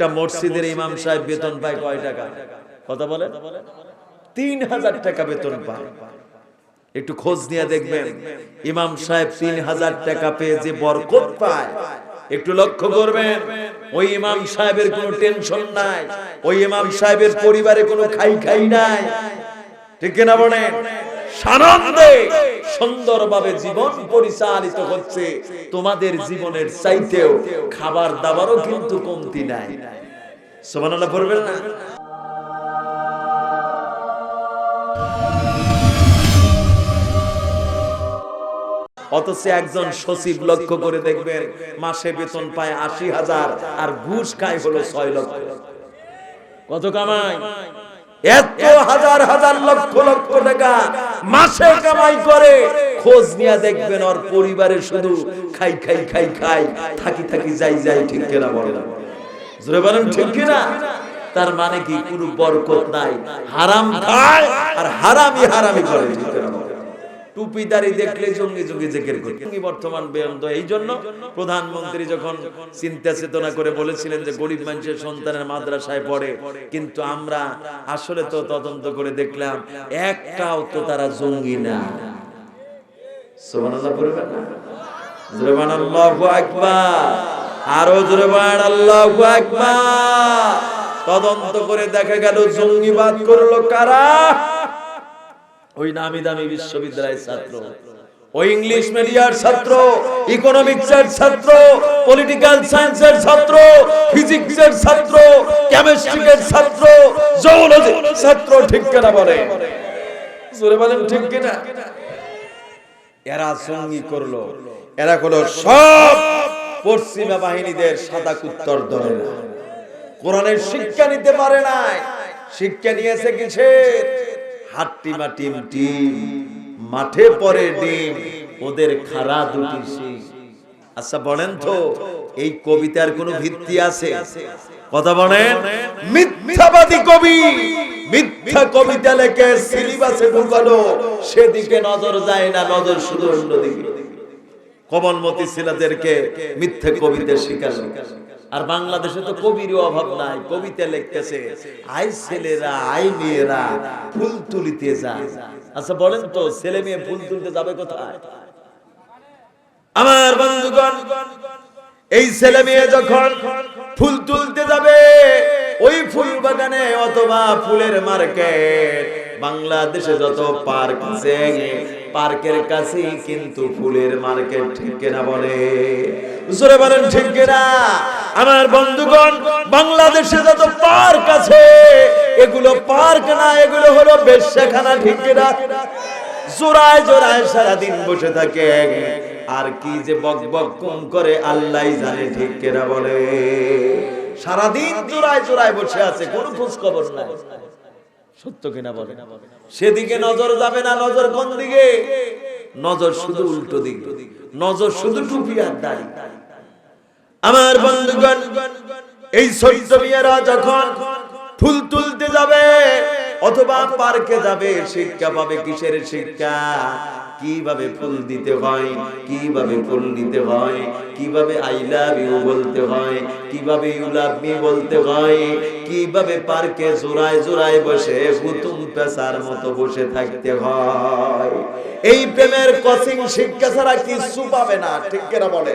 একটা মসজিদের ইমাম সাহেব বেতন পায় কয় টাকা? কথা বলে? তিন হাজার টাকা বেতন পায়। একটু খোঁজ নিয়ে দেখবেন, ইমাম সাহেব তিন হাজার টাকা পেয়ে যে বরকত পায়। একটু লক্ষ্য করবেন, ওই ইমাম সাহেবের কোনো টেনশন নাই, ওই ইমাম সাহেবের পরিবারে কোনো খাই খাই নাই। ঠিক কিনা বলেন? সানন্দে সুন্দরভাবে জীবন পরিচালিত হচ্ছে। তোমাদের জীবনের চাইতেও খাবার দাবারও কিন্তু কমতি নাই। সুবহানাল্লাহ, পড়বেন না? অথচ একজন সচিব লক্ষ্য করে দেখবেন, মাসে বেতন পায় আশি হাজার আর ঘুষ খায় হলো ছয় লক্ষ। কত কামাই? এত হাজার হাজার লক্ষ লক্ষ মাসে কামাই করে, খোঁজ নিয়ে দেখবেন ওর পরিবারে শুধু খাই খাই খাই খাই, থাকি থাকি, যাই যাই, ঠিক কিনা বলে জোরে বলেন, ঠিক কিনা? তার মানে কি কোনো বরকত নাই? হারাম খায় আর হারামি হারামি করে, ঠিক কিনা? টুপিদারি দেখলে জঙ্গি জঙ্গি জেকের জঙ্গি বর্তমান বেয়ন্ত। এই জন্য প্রধানমন্ত্রী যখন চিন্তা চেতনা করে বলেছিলেন যে গরিব মানুষের সন্তানের মাদ্রাসায় পড়ে, কিন্তু আমরা আসলে তো তদন্ত করে দেখলাম একটাও তো তারা জঙ্গি না। তদন্ত করে দেখা গেল জঙ্গিবাদ করল কারা? ওই নামি দামি বিশ্ববিদ্যালয়ের ছাত্র, ওই ইংলিশ মিডিয়ার ছাত্র ইকোনমিক্সের ছাত্র পলিটিক্যাল সায়েন্সের ছাত্র ফিজিক্সের ছাত্র কেমিস্ট্রির ছাত্র জুওলজির ছাত্র ঠিক কিনা বলে? জোরে বলেন ঠিক কিনা? এরা সঙ্গী করল, এরা হলো সব পশ্চিমা বাহিনীদের সাদা কুত্তর দলেরা কোরআনের শিক্ষা নিতে পারে নাই, শিক্ষা নিয়েছে কিসের? হাট্টি মাটিম টিম মাঠে পরে ডিম ওদের খারা দুটি আচ্ছা বলেন তো এই কবিতার কোনো ভিত্তি আছে? কথা বলেন। মিথ্যাবাদী কবি মিথ্যা কবিতা লেখে সিলেবাসে ঢুকানো সেদিকে নজর যায় না নজর শুধু অন্যদিকে। কমলমতি ছেলেদেরকে মিথ্যে কবিতা শিখালো আর বাংলাদেশে তো কবির অভাব নাই, কবিতা লিখতেছে, আই ছেলেরা, আই মেয়েরা, ফুল তুলিতে যায়। আচ্ছা বলেন তো, ছেলে মেয়ে ফুল তুলতে যাবে কোথায়? আমার বন্ধুগণ, এই ছেলে মেয়ে যখন ফুল তুলতে যাবে, ওই ফুল বাগানে অথবা ফুলের মার্কেট, বাংলাদেশে যত পার্ক আছে পার্কের কাছেই কিন্তু ফুলের মার্কেট, ঠিক কিনা বলে? জোরে বলেন, ঠিক কিনা? আমার বন্ধুগণ, বাংলাদেশে যত পার্ক আছে, এগুলো পার্ক না, এগুলো হলো বেশ্যাখানা, ঠিক কিনা? জোড়ায় জোড়ায় সারাদিন বসে থাকে। আর কি যে বক বক কম করে আল্লাহ জানে, ঠিক কেনা বলে? সারাদিন জোড়ায় জোড়ায় বসে আছে, কোন খোঁজ খবর নাই। সত্য কিনা বলে? সেদিকে নজর যাবে না নজর কোন দিকে? নজর শুধু উল্টো দিক। নজর শুধু টুপি আর দাড়ি। আমার বন্ধুগণ, এই সত্য মিয়ারা যখন ফুল তুলতে যাবে অথবা পার্কে যাবে, শিক্ষা পাবে কিসের শিক্ষা? কীভাবে ফুল দিতে হয়? কীভাবে ফুল নিতে হয়? কীভাবে আই লাভ ইউ বলতে হয়? কীভাবে ইউ লাভ মি বলতে হয়? কীভাবে পার্কে জোড়ায় জোড়ায় বসে হুতুম পেশার মতো বসে থাকতে হয়? এই প্রেমের কোচিং শিক্ষা ছাড়া কিছু পাবে না, ঠিক কেনা বলে?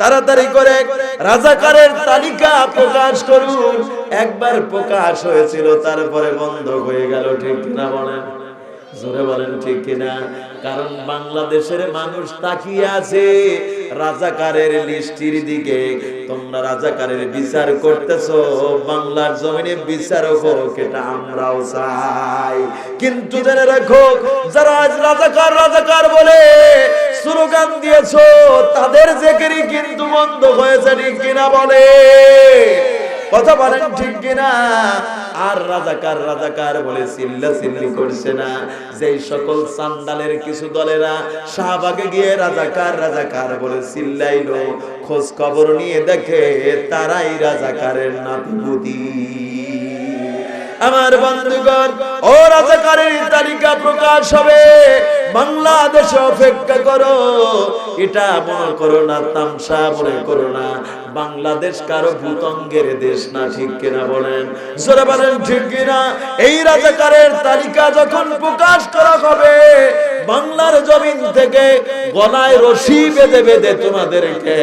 তাড়াতাড়ি করে রাজাকারের তালিকা প্রকাশ করুন। একবার প্রকাশ হয়েছিল, তারপরে বন্ধ হয়ে গেল, ঠিক না বলেন? জোরে বলেন ঠিক কিনা? কারণ বাংলাদেশের মানুষ তাকিয়ে আছে রাজাকারের লিস্টির দিকে। তোমরা রাজাকারের বিচার করতেছো, বাংলার জমিনে বিচার হোক, এটা আমরাও চাই। কিন্তু জেনে রাখো, যারা আজ রাজাকার রাজাকার বলে স্লোগান দিয়েছ, তাদের জেকেরই কিন্তু বন্ধ হয়েছে, ঠিক কিনা বলে? কথা বলেন ঠিক কিনা? আর রাজাকার রাজাকার বলে চিল্লা চিল্লি করছে না। যেই সকল সান্ডালের কিছু দলেরা শাহবাগে গিয়ে রাজাকার রাজাকার বলে চিল্লাইলো খোঁজ খবর নিয়ে দেখে তারাই রাজাকারের নাতিপুতি। আমার বন্ধুগণ, ও রাজাকারের তালিকা প্রকাশ হবে। বাংলাদেশে অপেক্ষা করো। এটা মনে করো না, তামসা মনে করো না। বাংলাদেশ কারও ভূতঙ্গের দেশ না, ঠিক কিনা বলেন? জোরে বলেন, ঠিক কিনা? এই রাজাকারের তালিকা যখন প্রকাশ করা হবে, বাংলার জমিন থেকে গলায় রশি বেঁধে বেঁধে তোমাদেরকে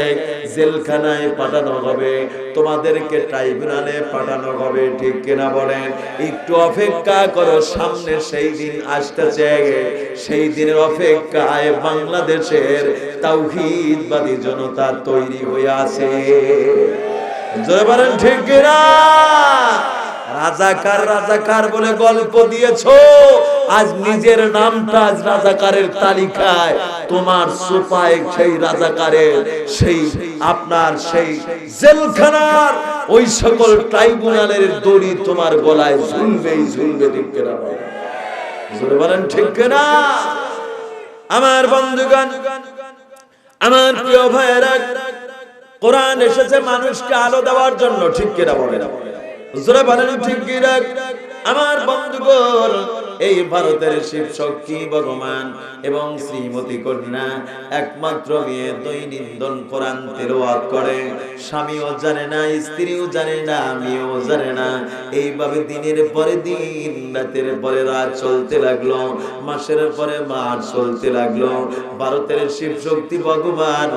জেলখানায় পাঠানো হবে। তোমাদেরকে ট্রাইব্যুনালে পাঠানো হবে, ঠিক কিনা বলেন? একটু অপেক্ষা করো, সামনে সেই দিন আসতেছে। সেই দিনের অপেক্ষায় বাংলাদেশের তাওহীদবাদী জনতা তৈরি হয়ে আছে। জোরে বলেন, ঠিক কিনা? রাজাকার রাজাকার বলে গল্প দিয়েছ। আজ নিজের নামটা আজ রাজাকারের তালিকায়। তোমার সুপায় সেই রাজাকারের, সেই আপনার সেই জেলখানার ওই সকল ট্রাইব্যুনালের দড়ি তোমার গলায় ঝুলবেই ঝুলবে ঠিক বলেন? ঠিক কিনা? আমার বন্ধুগণ, আমার প্রিয় ভাইয়েরা, কোরআন এসেছে মানুষকে আলো দেওয়ার জন্য, ঠিক কিনা বলেন? জোরে বলেন, ঠিক কিনা? আমার বন্ধুগণ এই ভারতের শিব শক্তি ভগবান এবং শ্রীমতী কন্যা একমাত্র মেয়ে দৈনন্দিন কোরআন তেলাওয়াত করে। স্বামীও জানে না, স্ত্রীও জানে না আমিও জানে না। এইভাবে দিনের পরে দিন, রাতের পরে রাত চলতে লাগল, মাসের পরে মাস চলতে লাগল। ভারতের শিব শক্তি ভগবান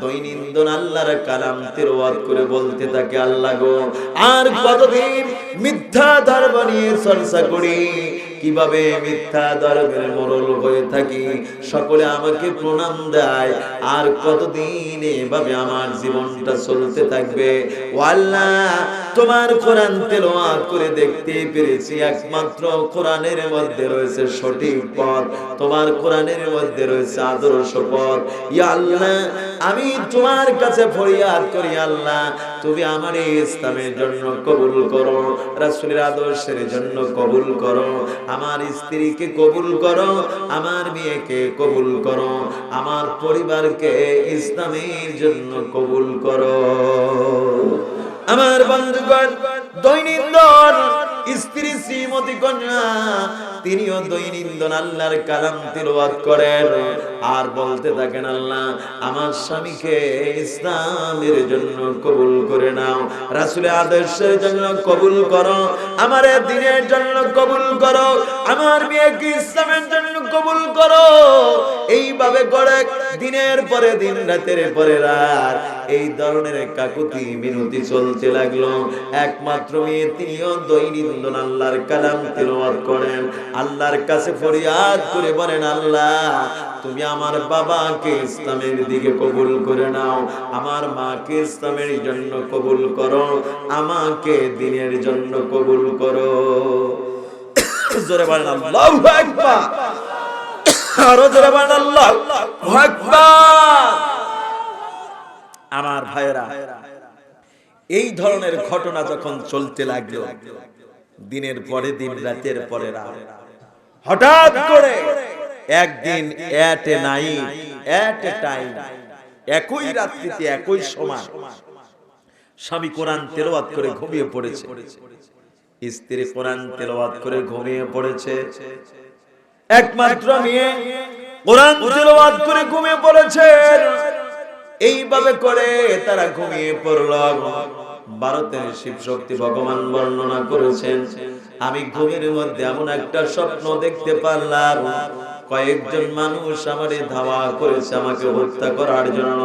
দৈনন্দিন আল্লাহর কালাম তেলাওয়াত করে বলতে থাকে, আল্লাহ গো, আর কতদিন মিথ্যা ধর্ম নিয়ে চর্চা করি? কীভাবে মিথ্যা ধর্মের মরল হয়ে থাকি? সকলে আমাকে প্রণাম দেয়। আর কতদিন এভাবে আমার জীবনটা চলতে থাকবে? আল্লাহ, তোমার কোরআন তেলাওয়াত করে দেখতে পেরেছি। একমাত্র কোরআনের মধ্যে রয়েছে সঠিক পথ। তোমার কোরআনের মধ্যে রয়েছে আদর্শ পথ। ইয়া আল্লাহ, আমি তোমার কাছে ফরিয়াদ করি আল্লাহ। তুমি আমার ইসলামের জন্য কবুল করো। রাসূলের আদর্শের জন্য কবুল করো। আমার স্ত্রীকে কবুল করো, আমার মেয়েকে কবুল করো, আমার পরিবারকে ইসলামের জন্য কবুল করো। আমার বন্ধুগণ, দৈনন্দিন স্ত্রী শ্রীমতী কন্যা তিনিও দৈনন্দিন আল্লাহর কালাম তিলওয়াত করেন। আর বলতে থাকেন, আল্লাহ, আমার স্বামীকে ইসলামের জন্য কবুল করে নাও আদর্শের জন্য কবুল করো, আমার দিনের জন্য কবুল করো, আমার মেয়েকে ইসলামের জন্য কবুল করো। এইভাবে করে দিনের পরে দিন, রাতের পরে রাত, এই ধরনের কাকুতি মিনতি চলতে লাগল। একমাত্র মেয়ে, তিনিও দৈনন্দিন আল্লাহর কালাম তিলওয়াত করেন। আল্লাহর কাছে ফরিয়াদ করে বলেন, আল্লাহ, তুমি আমার বাবাকে ইসলামের দিকে কবুল করে নাও। আমার মাকে ইসলামের জন্য কবুল করো। আমাকে দিনের জন্য কবুল করো। জোরে বলেন, আল্লাহু আকবার। আরও জোরে বলেন, আল্লাহু আকবার। আমার ভাইরা এই ধরনের ঘটনা যখন চলতে লাগল দিনের পরে দিন রাতের পরে রাত। হঠাৎ করে একদিন এট এ নাইট এট এ টাইম একই রাত্রিতে একই সময় স্বামী কোরআন তেলাওয়াত করে ঘুমিয়ে পড়েছে। স্ত্রী কোরআন তেলাওয়াত করে ঘুমিয়ে পড়েছে। একমাত্র মেয়ে কোরআন তেলাওয়াত করে ঘুমিয়ে পড়েছে। এইভাবে করে তারা ঘুমিয়ে পড়ল। ভারতের শিব শক্তি ভগবান বর্ণনা করেছেন। আমি ঘুমের মধ্যে এমন একটা স্বপ্ন দেখতে পারলাম। কয়েকজন মানুষ আমারে ধাওয়া করেছে আমাকে হত্যা করার জন্য।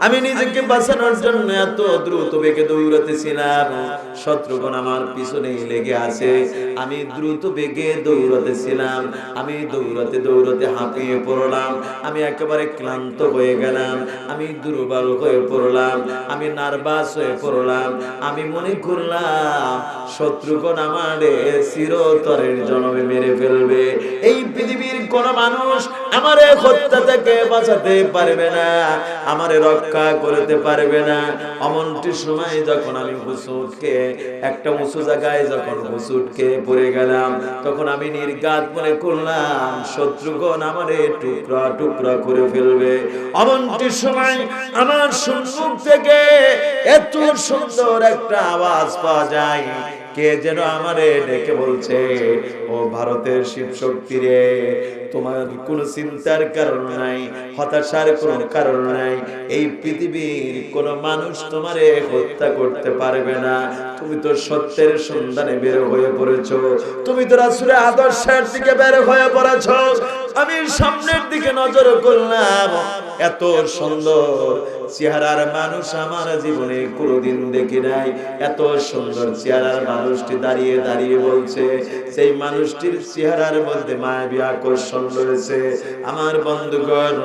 আমি নিজেকে বাঁচানোর জন্য এত দ্রুত বেগে দৌড়াতেছিলাম। শত্রুগণ আমার পিছনেই লেগে আছে। আমি দ্রুত বেগে দৌড়াতেছিলাম। আমি দৌড়াতে দৌড়াতে হাঁপিয়ে পড়লাম। আমি একেবারে ক্লান্ত হয়ে গেলাম। আমি দুর্বল হয়ে পড়লাম। আমি নার্ভাস হয়ে পড়লাম। আমি মনে করলাম শত্রুগণ আমারে চিরতরের জন্মে মেরে ফেলবে। এই পৃথিবীর কোন মানুষ আমারে হত্যা থেকে বাঁচাতে পারবে না, আমারে রক্ষা করতে পারবে না। অমনটি সময় যখন আমি হুসুটকে একটা উঁচু জায়গায় যখন হুসুটকে পড়ে গেলাম, তখন আমি নির্গাত মনে করলাম, শত্রুগণ আমারে টুকরা টুকরা করে ফেলবে। অমনটি সময় আমার সম্মুখ থেকে এত সুন্দর একটা আওয়াজ পাওয়া যায়, কে যেন আমারে ডেকে বলছে ও ভারতের শিব শক্তি রে। তোমার কোনো চিন্তার কারণ নাই, হতাশার কোনো কারণ নাই। এই পৃথিবীর কোন মানুষ তোমারে হত্যা করতে পারবে না। তুমি তো সত্যের সন্ধানে বের হয়ে পড়েছো। তুমি তো রাসূলের আদর্শের দিকে বের হয়ে পড়েছো। আমি সামনের দিকে নজর করলাম, এত সুন্দর চেহারার মানুষ আমার জীবনে কোনোদিন দেখি নাই। এত সুন্দর চেহারার মানুষটি দাঁড়িয়ে দাঁড়িয়ে বলছে, সেই মানুষটির চেহারার মধ্যে মায়াবী আকর্ষণ রয়েছে। আমার বন্ধুগণ,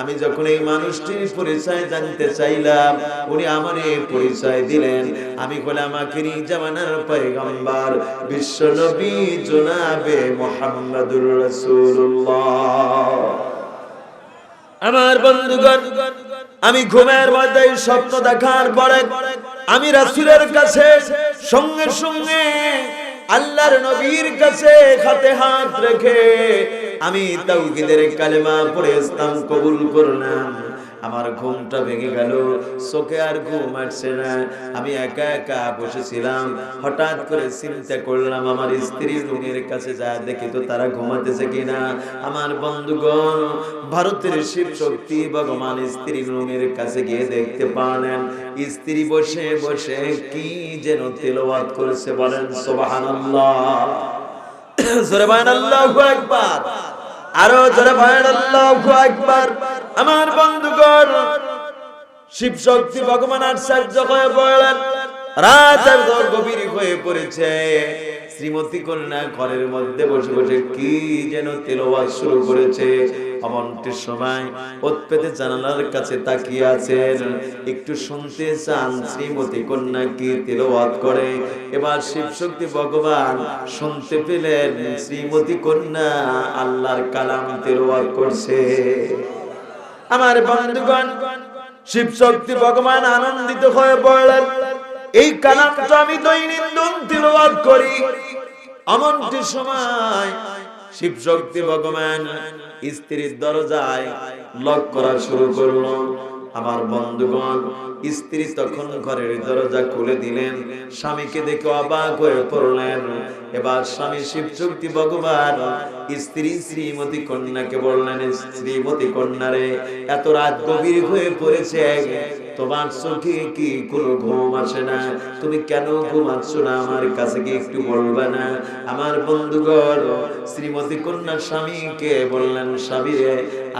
আমি যখন এই মানুষটির পরিচয় জানতে চাইলাম, উনি আমার এই পরিচয় দিলেন। আমি হলাম আখিরি জামানার পয়গম্বর, বিশ্ব নবী জনাবে মোহাম্মদুর রাসূলুল্লাহ। আমার বন্ধুগণ, আমি ঘুমের মধ্যে স্বপ্ন দেখার পরে আমি রাসূলের কাছে সঙ্গে সঙ্গে আল্লাহর নবীর কাছে হাতে হাত রেখে আমি তাওহীদের কালেমা পড়ে ইসলাম কবুল করলাম। আমার ঘুমটা ভেঙে গেল। চোখে আর ঘুম আসছে না। আমি একা একা বসেছিলাম। হঠাৎ করে চিন্তা করলাম, আমার স্ত্রী রুমের কাছে যা দেখি তো তারা ঘুমাতেছে কিনা। আমার বন্ধুগণ, ভারতের শিব শক্তি ভগবান স্ত্রী রুমের কাছে গিয়ে দেখতে পারেন স্ত্রী বসে বসে কি যেন তেলাওয়াত করেছে বলেন আকবার। আরও জোরে বলেন, আল্লাহু আকবার। আমার বন্ধুগণ শিব শক্তি ভগবান আশ্চর্য হয়ে পড়লেন। রাত একদম গভীর হয়ে পড়েছে। শ্রীমতী কন্যা ঘরের মধ্যে বসে বসে কি যেন তেলাওয়াত শুরু করেছে। অমনটির সময় জানালার কাছে তাকিয়ে আছেন। একটু শুনতে চান শ্রীমতী কন্যা কি তেলাওয়াত করে। এবার শিব শক্তি ভগবান শুনতে পেলেন, শ্রীমতী কন্যা আল্লাহর কালাম তেলাওয়াত করছে। আমার বন্ধুগণ শিব শক্তি ভগবান আনন্দিত হয়ে বললেন, এই কালামটা আমি দৈনন্দিন তিলবাদ করি। এমনটি সময় শিব শক্তি ভগবান স্ত্রীর দরজায় লক করা শুরু করল। আমার বন্ধুগণ, স্ত্রী তখন ঘরের দরজা খুলে দিলেন। স্বামীকে দেখে অবাক হয়ে পড়লেন। এবার স্বামী শিব শক্তি ভগবান, স্ত্রী শ্রীমতী কন্যাকে বললেন, শ্রীমতী কন্যারে এত রাত গভীর হয়ে পড়েছে। তোমার চোখে কি কোনো ঘুম আসে না? তুমি কেন ঘুমাচ্ছ না? আমার কাছে কি একটু বলবে না? আমার বন্ধুগণ, শ্রীমতী কন্যা স্বামীকে বললেন, স্বামী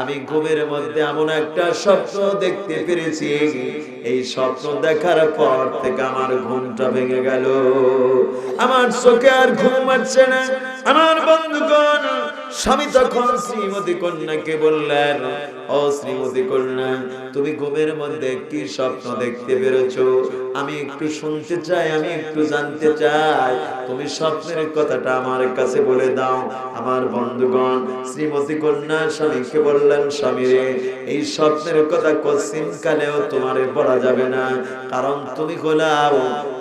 আমি ঘুমের মধ্যে এমন একটা স্বপ্ন দেখতে পেরেছি। এই স্বপ্ন দেখার পর থেকে আমার ঘুমটা ভেঙে গেল। আমার চোখে আর ঘুম আসছে না। আমার বন্ধুগণ স্বামী তখন শ্রীমতী কন্যাকে বললেন, ও শ্রীমতী কন্যা তুমি ঘুমের মধ্যে কি স্বপ্ন দেখতে পেরেছ? আমি একটু শুনতে চাই, আমি একটু জানতে চাই। তুমি স্বপ্নের কথাটা আমার কাছে বলে দাও। আমার বন্ধুগণ শ্রীমতী কন্যা স্বামীকে বললেন, স্বামী রে, এই স্বপ্নের কথা কশ্চিন কালেও তোমারে বলা যাবে না। কারণ তুমি গোলাও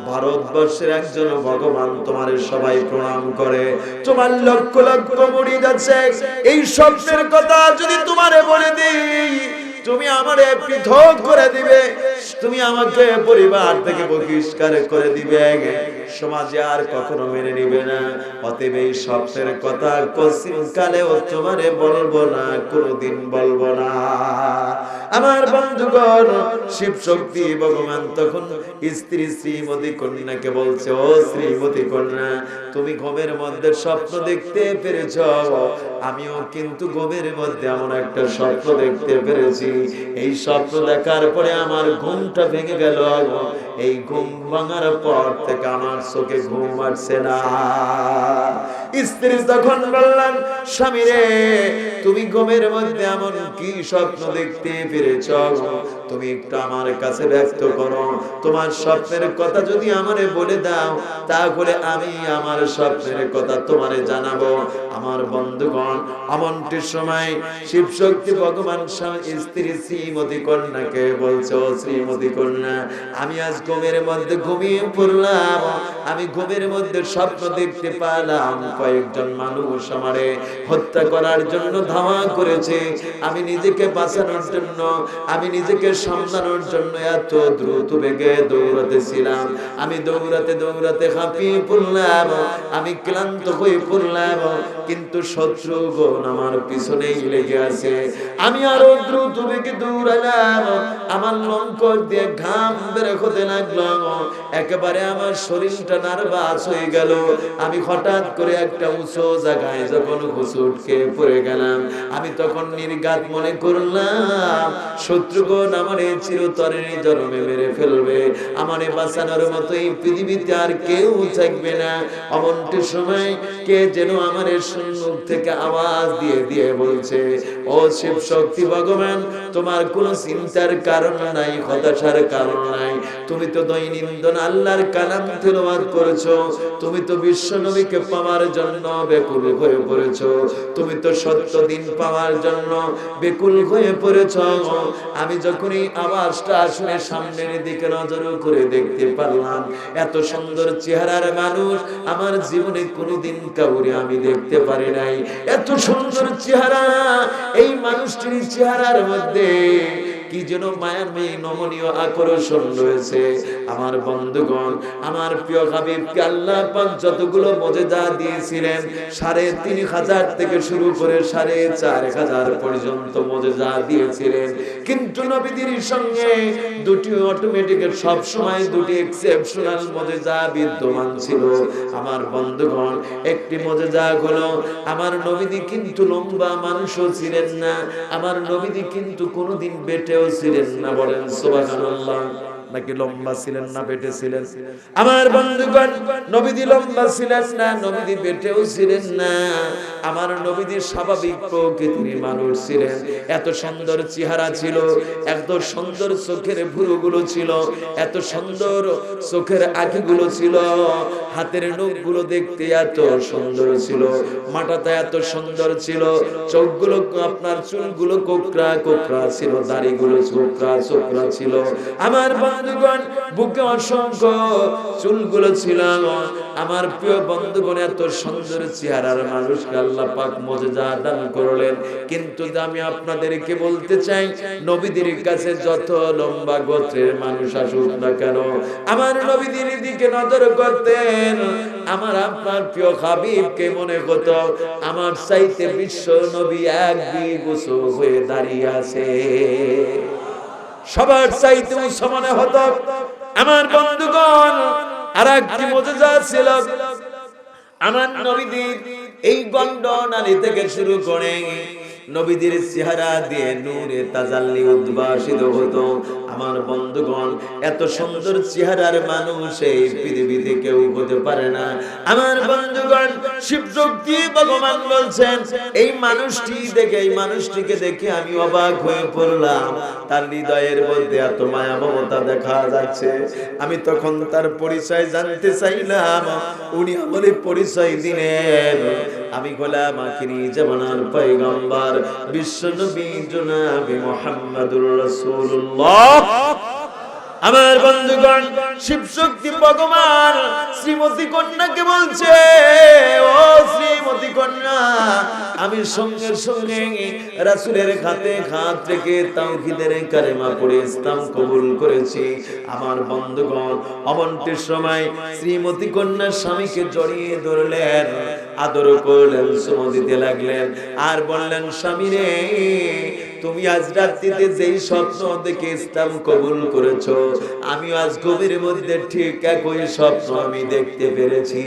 ভারতবর্ষের একজন ভগবান তোমারে সবাই প্রণাম করে। তোমার লক্ষ লক্ষ মরি যাচ্ছে এই স্বপ্নের কথা যদি তোমারে বলে দিই, তুমি আমারে পৃথক করে দিবে। তুমি আমাকে পরিবার থেকে বহিষ্কার করে দিবে। সমাজে আর কখনো মেনে নিবে না। অতএব এই স্বপ্নের কথা কশিন কালেও তোমারে বলব না, কোনোদিন বলব না। আমার বন্ধুগণ শিব শক্তি ভগবান তখন স্ত্রী শ্রীমতী কন্যাকে বলছে, ও শ্রীমতী কন্যা, তুমি ঘুমের মধ্যে স্বপ্ন দেখতে পেরেছ। আমিও কিন্তু ঘুমের মধ্যে এমন একটা স্বপ্ন দেখতে পেরেছি। এই স্বপ্ন দেখার পরে আমার ঘুমটা ভেঙে গেল। এই ঘুম ভাঙার পর থেকে আমার চোখে ঘুম আসছে না। স্ত্রী তখন বললেন স্বামী রে, তুমি ঘুমের মধ্যে এমন কি স্বপ্ন দেখতে পেরেছ? তুমি একটু আমার কাছে ব্যক্ত করো। তোমার স্বপ্নের কথা যদি আমারে বলে দাও, তাহলে আমি আমার স্বপ্নের কথা তোমারে জানাব। আমার বন্ধুগণ এমনটির সময় শিব শক্তি ভগবান স্ত্রী শ্রীমতী কন্যাকে বলছো শ্রীমতী কন্যা, আমি আজ ঘুমের মধ্যে ঘুমিয়ে পড়লাম। আমি ঘুমের মধ্যে স্বপ্ন দেখতে পেলাম কয়েকজন মানুষ আমারে হত্যা করার জন্য ধাওয়া করেছে। আমি নিজেকে বাঁচানোর জন্য, আমি নিজেকে সামলানোর জন্য এত দ্রুত বেগে দৌড়াতেছিলাম। আমি দৌড়াতে দৌড়াতে হাঁপিয়ে পড়লাম, আমি ক্লান্ত হয়ে পড়লাম, কিন্তু শত্রুগণ আমার পিছনেই লেগে আছে। আমি আরও দ্রুত বেগে দৌড়ালাম, আমার লঙ্কর দিয়ে ঘাম বের হতে লাগল, একেবারে আমার শরীরটা নার্ভাস হয়ে গেল। আমি হঠাৎ করে একটা উঁচু জায়গায় যখন হুসুটকে পড়ে গেলাম, আমি তখন নির্গাত মনে করলাম শত্রুগণ আমার এই চিরতরে জন্মে মেরে ফেলবে, আমার বাঁচানোর মতো এই পৃথিবীতে আর কেউ থাকবে না। অমনটির সময় কে যেন আমার সম্মুখ থেকে আওয়াজ দিয়ে দিয়ে বলছে, ও শিব শক্তি ভগবান তোমার কোনো চিন্তার কারণ নাই, হতাশার কারণ নাই। তুমি তো দৈনন্দিন আল্লাহর কালাম তেলাওয়াত করেছ। তুমি তো বিশ্ব নবীকে পাওয়ার জন্য বেকুল হয়ে পড়েছো। তুমি তো সত্য দিন পাওয়ার জন্য বেকুল হয়ে পড়েছো। আমি যখন এই আওয়াজটা শুনে সামনের দিকে নজর করে দেখতে পারলাম, এত সুন্দর চেহারার মানুষ আমার জীবনে কোনোদিন কাউরে আমি দেখতে পারি নাই। এত সুন্দর চেহারা, এই মানুষটির চেহারার মধ্যে Deus. কি যেন মায়ার মেয়ে নমনীয় আকর্ষণ রয়েছে। আমার বন্ধুগণ, আমার প্রিয় হাবিবকে আল্লাহ পাক যতগুলো মজেদা দিয়েছিলেন, সাড়ে তিন হাজার থেকে শুরু করে সাড়ে চার হাজার পর্যন্ত মজেদা দিয়েছিলেন। কিন্তু নবীদের সঙ্গে দুটি অটোমেটিক সব সময় দুটি এক্সেপশনাল মজেদা বিদ্যমান ছিল। আমার বন্ধুগণ, একটি মজেদা হলো, আমার নবীদি কিন্তু লম্বা মানুষও ছিলেন না, আমার নবীদি কিন্তু কোনোদিন বেটেও ছিলেন না বলেন সুবহানাল্লাহ। নাকি লম্বা ছিলেন না বেটে ছিলেন? আমার বন্ধুগণ নবীদি লম্বা ছিলেন না নবীদি বেটেও ছিলেন না। আমার নবীদি স্বাভাবিক প্রকৃতির মানুষ ছিলেন। এত সুন্দর চেহারা ছিল, এত সুন্দর চোখের ভুরুগুলো ছিল, এত সুন্দর চোখের আঁখিগুলো ছিল। হাতের নখগুলো দেখতে এত সুন্দর ছিল, মাথাটা এত সুন্দর ছিল, চোখগুলো আপনার চুলগুলো কোকড়া কোকড়া ছিল, দাড়িগুলো চোকড়া চোকড়া ছিল। আমার বন্ধুগণ, বুকে অসংখ্য চুলগুলো ছিল। আমার প্রিয় বন্ধুগণ, এত সুন্দর চেহারার মানুষকে আল্লাহ পাক মজেজা দান করলেন। কিন্তু আমি আপনাদেরকে বলতে চাই, নবীদের কাছে যত লম্বা গোত্রের মানুষ আসুক না কেন, আমার নবীদের দিকে নজর করতেন। আমার আপনার প্রিয় হাবিবকে মনে হতো, আমার চাইতে বিশ্ব নবী এক বিগুছো হয়ে দাঁড়িয়ে আছে। সবার চাইতে মুসলমানে মনে হতো। আমার বন্ধুগণ আর একটি মজা ছিল। আমার নবীদের এই গন্ড নারী থেকে শুরু করে নবীদের চেহারা দিয়ে নূরে তাজাল্লি উদ্ভাসিত হতো। আমার বন্ধুগণ, এত সুন্দর চেহারার মানুষ এই পৃথিবীতে কেউ হতে পারে না। আমার বন্ধুগণ শিবশক্তি ভগবান বলছেন, এই মানুষটি দেখে, এই মানুষটিকে দেখে আমি অবাক হয়ে পড়লাম। তার হৃদয়ের মধ্যে এত মায়া মমতা দেখা যাচ্ছে। আমি তখন তার পরিচয় জানতে চাইলাম। উনি আমাদের পরিচয় দিলেন। আমি গোলাম আখিরি জামানার পয়গম্বর বিশ্বনবী জনাবি মুহাম্মাদুর রাসূলুল্লাহ। আমার বন্ধুগণ শিব শক্তি ভগবান শ্রীমতী কন্যাকে বলছে, ও শ্রীমতী কন্যা, আমি সঙ্গে সঙ্গে রাসূলের খাতে খাত রেখে তাওহীদের কালেমা পড়ে ইসলাম কবুল করেছি। আমার বন্ধুগণ, অমন্তের সময় শ্রীমতী কন্যা স্বামীকে জড়িয়ে ধরলেন, আদর করলেন সুমো দিতে লাগলেন, আর বললেন, স্বামী রে তুমি আজ রাত্রিতে যেই স্বপ্ন দেখে ইসলাম কবুল করেছ আমি আজ গভীর মধ্যে ঠিক একই স্বপ্ন আমি দেখতে পেরেছি।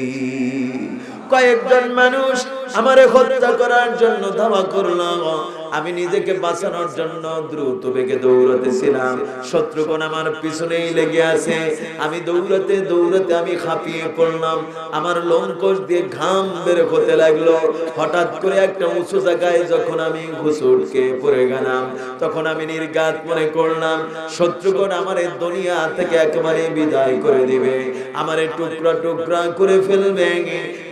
কয়েকজন মানুষ আমারে হত্যা করার জন্য ধাওয়া করল। আমি নিজেকে বাঁচানোর জন্য দ্রুত বেগে দৌড়াতেছিলাম। শত্রুগণ আমার পিছনেই লেগে আছে। আমি দৌড়াতে দৌড়াতে আমি খাপিয়ে পড়লাম। আমার লঙ্কস দিয়ে ঘাম বের হতে লাগল। হঠাৎ করে একটা উঁচু জায়গায় যখন আমি ঘুষুরকে পড়ে গেলাম, তখন আমি নির্গাত মনে করলাম, শত্রুগণ আমার দুনিয়া থেকে একেবারে বিদায় করে দিবে। আমারে টুকরা টুকরা করে ফেলবে।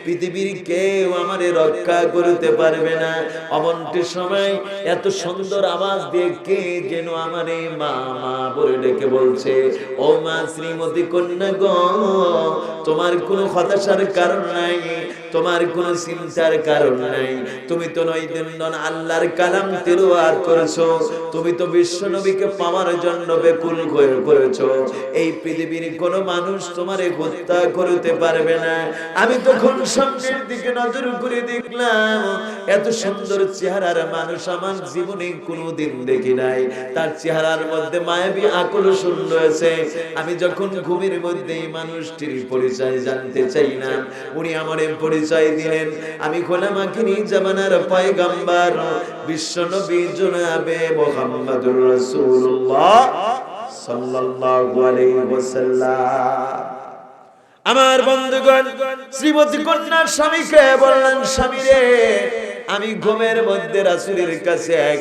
পৃথিবীর কেউ আমারে রক্ষা করতে পারবে না। অবন্তের সময় এত সুন্দর আওয়াজ দিয়ে কে যেন আমারে মা মা বলে ডেকে বলছে, ও মা শ্রীমতী কন্যা গো, তোমার কোনো হতাশার কারণ নাই, তোমার কোনো চিন্তার কারণ নাই। তুমি তো নৈদন্দন আল্লাহর কালাম তেলাওয়াত করেছ, তুমি তো বিশ্ব নবীকে পাওয়ার জন্য বেকুল পড়েছো এই পৃথিবীর কোনো মানুষ তোমারে হত্যা করতে পারবে না। আমি তখন সামনের দিকে নজর করে দেখলাম, এত সুন্দর চেহারার মানুষ আমার জীবনে কোনোদিন দেখি নাই। তার চেহারার মধ্যে মায়াবী আকর্ষণ রয়েছে আমি যখন ঘুমের মধ্যে এই মানুষটির পরিচয় জানতে চাই না উনি আমার পরিচয় দিলেন। আমি খোলা মাখিনি জামানার পয়গাম্বার বিশ্ব নবী জনাবে মোহাম্মদুর রাসূলুল্লাহ সাল্লাল্লাহু আলাইহি ওয়াসাল্লাম। আমার বন্ধুগণ শ্রীমতী কন্যার স্বামীকে বললেন স্বামী রে আমি ঘুমের মধ্যে রাসুলের কাছে এক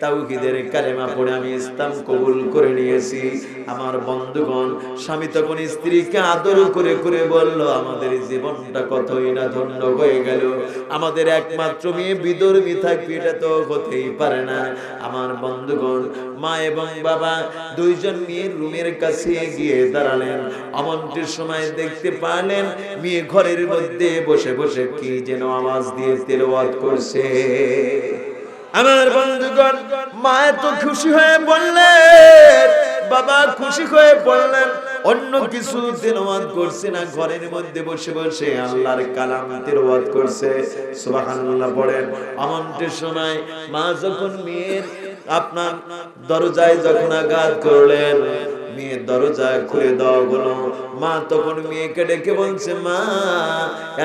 তাওহীদের কালেমা পড়ে আমি ইসলাম কবুল করে নিয়েছি। আমার বন্ধুগণ, স্বামী তখন স্ত্রীকে আদর করে করে বলল, আমাদের জীবনটা কতই না ধন্য হয়ে গেল। আমাদের একমাত্র মেয়ে বিদর্মী থাকবে, এটা তো হতেই পারে না। আমার বন্ধুগণ, মা এবং বাবা দুইজন মেয়ের রুমের কাছে গিয়ে দাঁড়ালেন। অমন্ত্রের সময় দেখতে পারলেন, মেয়ে ঘরের মধ্যে বসে বসে কি যেন আওয়াজ দিয়ে তেলাওয়াত করছে। আমার বন্ধুগণ মা এত খুশি হয়ে বললেন, বাবা খুশি হয়ে বললেন, অন্য কিছু তেলাওয়াত করছে না, ঘরের মধ্যে বসে বসে আল্লাহর কালাম তেলাওয়াত করছে। সুবহানাল্লাহ পড়েন। অমন্তের সময় মা যখন মেয়ের আপনার দরজায় যখন আঘাত করলেন মেয়ের দরজা খুলে দেওয়া হলো মা তখন মেয়েকে ডেকে বলছে, মা,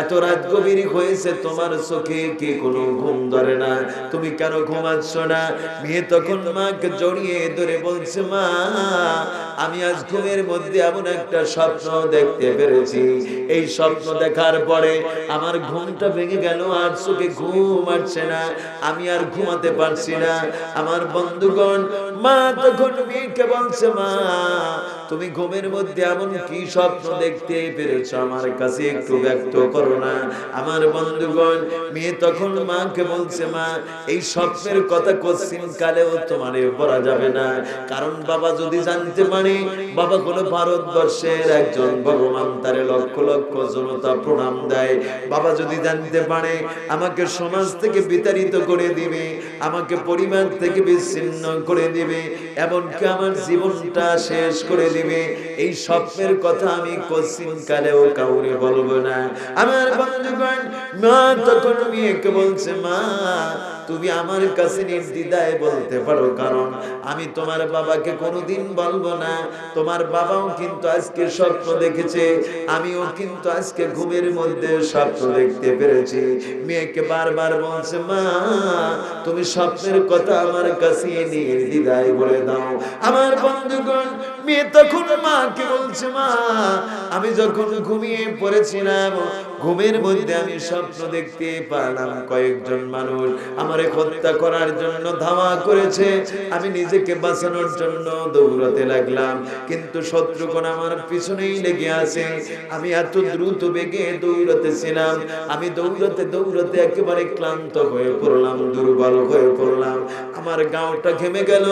এত রাত গভীর হয়েছে, তোমার চোখে কি কোনো ঘুম ধরে না? তুমি কেন ঘুমাচ্ছ না? মেয়ে তখন মাকে জড়িয়ে ধরে বলছে, মা আমি আজ ঘুমের মধ্যে এমন একটা স্বপ্ন দেখতে পেরেছি। এই স্বপ্ন দেখার পরে আমার ঘুমটা ভেঙে গেল আর চোখে ঘুম আসছে না। আমি আর ঘুমাতে পারছি না। আমার বন্ধুগণ, মা তখন মেয়েকে বলছে, মা তুমি ঘুমের মধ্যে এমন কি স্বপ্ন দেখতে পেরেছ? আমার কাছে একটু ব্যক্ত করো না। আমার বন্ধুগণ, মেয়ে তখন মাকে বলছে, মা, এই স্বপ্নের কথা কোশ্চিন কালেও তোমারে বলা যাবে না। কারণ বাবা যদি জানতে পারে, বাবা হলো ভারতবর্ষের একজন ভগবান, তারে লক্ষ লক্ষ জনতা প্রণাম দেয়। বাবা যদি জানতে পারে, আমাকে সমাজ থেকে বিতাড়িত করে দিবে, আমাকে পরিবার থেকে বিচ্ছিন্ন করে দিবে এমনকি আমার জীবনটা শেষ করে দিবে? এই স্বপ্নের কথা আমি কোশ্চিন কালেও কাউরে বলব না। আমার বন্ধুগণ মা তখন একে বলছে মা তুমি আমার কাছে নির্দ্বিধায় বলতে পারো, কারণ আমি তোমার বাবাকে কোনোদিন বলব না। তোমার বাবাও কিন্তু আজকে স্বপ্ন দেখেছে, আমিও কিন্তু আজকে ঘুমের মধ্যে স্বপ্ন দেখতে পেরেছি। মেয়েকে বারবার বলছে, মা, তুমি স্বপ্নের কথা আমার কাছে নির্দ্বিধায় বলে দাও। আমার বন্ধুগণ, মেয়ে তখন মাকে বলছে, মা, আমি যখন ঘুমিয়ে পড়েছিলাম ঘুমের মধ্যে আমি স্বপ্ন দেখতে পারলাম কয়েকজন মানুষ আমারে হত্যা করার জন্য ধাওয়া করেছে। আমি নিজেকে বাঁচানোর জন্য দৌড়াতে লাগলাম, কিন্তু শত্রুগণ আমার পিছনেই লেগে আছে। আমি এত দ্রুত বেগে দৌড়াতেছিলাম, আমি দৌড়াতে দৌড়াতে একেবারে ক্লান্ত হয়ে পড়লাম, দুর্বল হয়ে পড়লাম। আমার গাওটা ঘেমে গেল।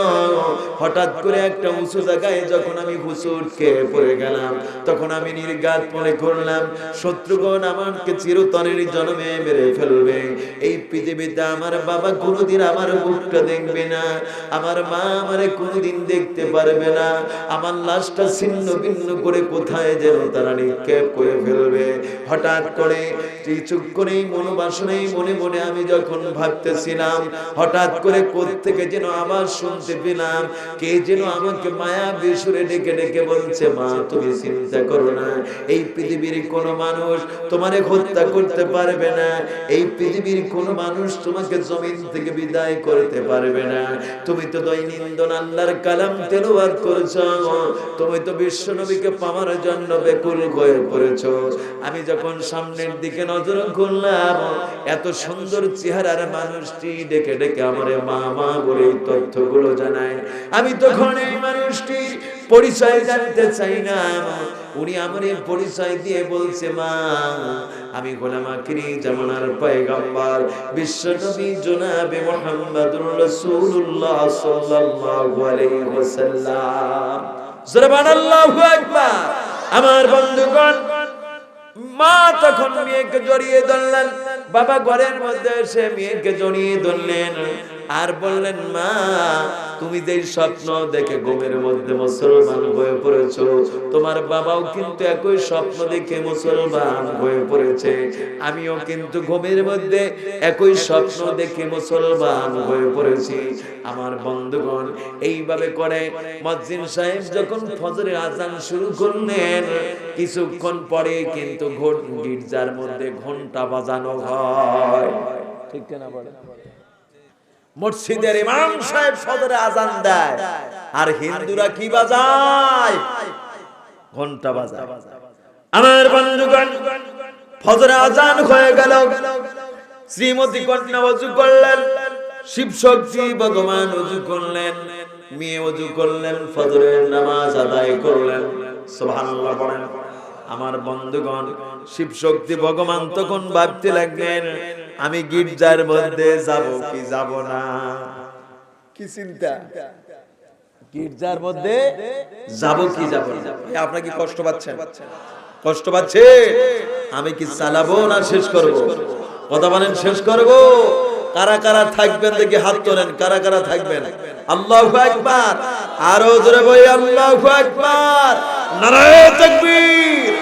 হঠাৎ করে একটা উঁচু জায়গায় যখন আমি হুসুটকে পড়ে গেলাম, তখন আমি নির্গাত মনে করলাম, শত্রুগণ আমাকে চিরতনের জন্মে মেরে ফেলবে। এই পৃথিবীতে আমার বাবা কোনোদিন আমার মুখটা দেখবে না, আমার মা আমারে কোনোদিন দেখতে পারবে না। আমার লাশটা ছিন্ন ভিন্ন করে কোথায় যেন তারা নিক্ষেপ করে ফেলবে। হঠাৎ করে কিছুক্ষণেই মনোবাসনেই মনে মনে আমি যখন ভাবতেছিলাম, হঠাৎ করে কোত্থেকে যেন আবার শুনতে পেলাম, কে যেন আমাকে মায়া বিশুরে ডেকে ডেকে বলছে, মা, তুমি চিন্তা করো না, এই পৃথিবীর কোন মানুষ তোমারে হত্যা করতে পারবে না, এই পৃথিবীর কোন মানুষ তোমাকে জমিন থেকে বিদায় করতে পারবে না, তুমি তো দৈনন্দিন আল্লাহর কালাম তেলাওয়াত করেছ, তুমি তো বিশ্ব নবীকে পাওয়ার জন্য বেকুল হয়ে পড়েছো। আমি যখন সামনের দিকে নজর করলাম এত সুন্দর চেহারার মানুষটি ডেকে ডেকে আমারে মা মা বলে এই তথ্যগুলো জানায়। আমি তখন এই মানুষটির পরিচয় জানতে চাই না। উনি আমার পরিচয় দিয়ে বলছে, মা, আমি গোলাম আখিরি জামানার পয়গম্বর। বিশ্ব নবী জনাবে মুহাম্মদুর রাসূলুল্লাহ সাল্লাল্লাহু আলাইহি ওয়াসাল্লাম। সুবহানাল্লাহু আকবার। আমার বন্ধুগণ মা তখন মেয়েকে জড়িয়ে ধরলেন। বাবা ঘরের মধ্যে এসে মেয়েকে জড়িয়ে ধরলেন। আর বললেন, মা তুমি যে স্বপ্ন দেখে ঘুমের মধ্যে মুসলমান হয়ে পড়েছো, তোমার বাবাও কিন্তু একই স্বপ্ন দেখে মুসলমান হয়ে পড়েছে। আমিও কিন্তু ঘুমের মধ্যে একই স্বপ্ন দেখে মুসলমান হয়ে পড়েছি। আমার বন্ধুগণ, এইভাবে করে মসজিদ সাহেব যখন ফজরের আজান শুরু করলেন, কিছুক্ষণ পরে কিন্তু ঘট- গির্জার মধ্যে ঘণ্টা বাজানো হয়। ঠিক না বলে মসজিদের ইমাম সাহেব ফজরে আজান দেয়। আর হিন্দুরা কি বাজায়? ঘণ্টা বাজায়। আমার বন্ধুগণ ফজরে আজান হয়ে গেল। শ্রীমতী কন্যা অজু করলেন শিব শক্তি ভগবান অজু করলেন মেয়ে অজু করলেন ফজরের নামাজ আদায় করলেন। সুবহানাল্লাহ পড়েন আমার বন্ধুগণ শিব শক্তি ভগবান তখন ভাবতে লাগলেন আমি গির্জার মধ্যে যাব কি যাব না? কি চিন্তা? গির্জার মধ্যে যাব কি যাব না? ভাই, আপনারা কি কষ্ট পাচ্ছেন? কষ্ট পাচ্ছে? আমি কি চালাবো না শেষ করব? কথা বলেন শেষ করব? কারা কারা থাকবেন দেখি হাত তোলেন কারা কারা থাকবেন? আল্লাহু আকবার। আরও জোরে বলি আল্লাহু আকবার। নারায়ে তাকবীর।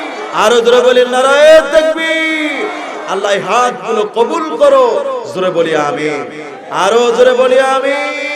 আরও জোরে বলি নারায়ে তাকবীর। আল্লাহ হাত হাতগুলো কবুল করো। জোরে বলি আমি আরও জোরে বলি আমিন।